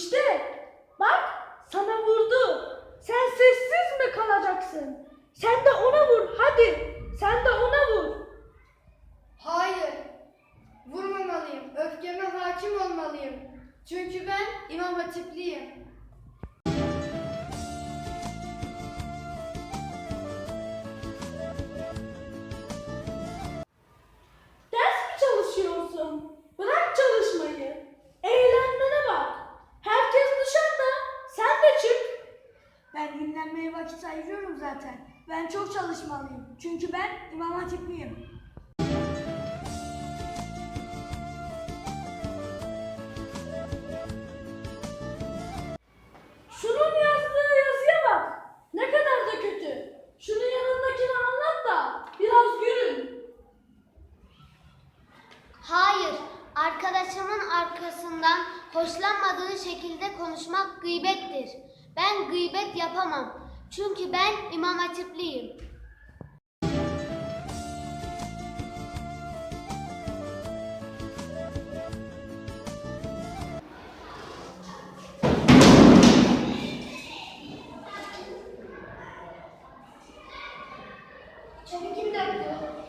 İşte bak sana vurdu. Sen sessiz mi kalacaksın? Sen de ona vur hadi. Sen de ona vur. Hayır. Vurmamalıyım. Öfkeme hakim olmalıyım. Çünkü ben imam hatipliyim. Dinlenmeye vakit ayırıyorum zaten. Ben çok çalışmalıyım. Çünkü ben İmam Hatipliyim. Şunun yazdığı yazıya bak. Ne kadar da kötü. Şunun yanındakini anlat da biraz gülün. Hayır, arkadaşımın arkasından hoşlanmadığı şekilde konuşmak gıybettir. Ben gıybet yapamam. Çünkü ben İmam Hatipliyim. Çöpü kim döktü?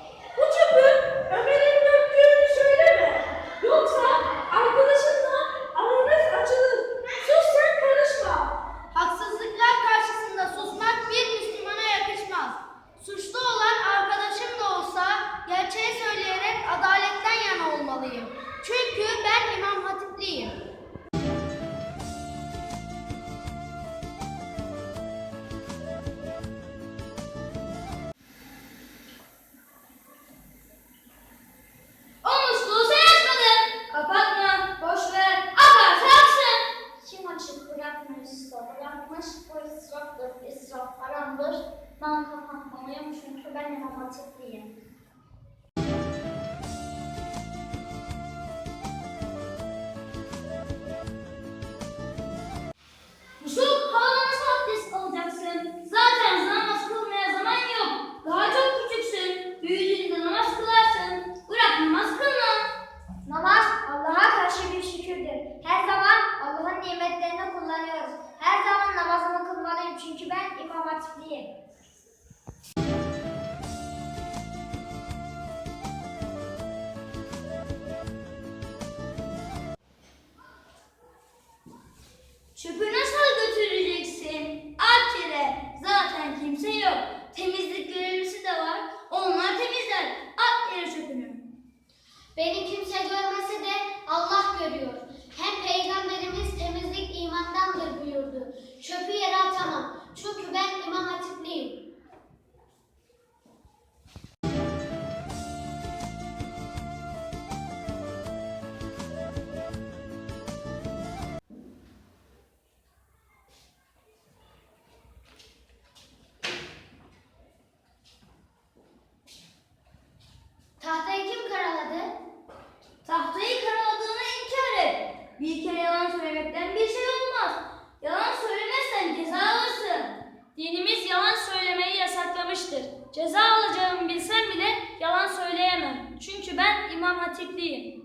Kapatmalıyım çünkü ben havada nasıl abdest alacaksın? Zaten namaz kılmaya zaman yok. Çok küçüksün. Büyüdüğünde namaz kılarsın. Bırak namaz. Namaz Allah'a karşı bir şükürdür. Her zaman Allah'ın nimetlerini kullanıyoruz. Her zaman namazımı kılmalıyım çünkü ben İmam Hatipliyim. Çöpü nasıl götüreceksin? At yere. Zaten kimse yok. Temizlik görevlisi de var. Onlar temizler. At yere çöpünü. Beni kimse görmese de Allah görüyor. Hem peygamberimiz temizlik imandandır buyurdu. Çöpü yere atamam. Çünkü ben Bir kere yalan söylemekten bir şey olmaz. Yalan söylemezsen ceza alırsın. Dinimiz yalan söylemeyi yasaklamıştır. Ceza alacağımı bilsem bile yalan söyleyemem. Çünkü ben İmam Hatipliyim.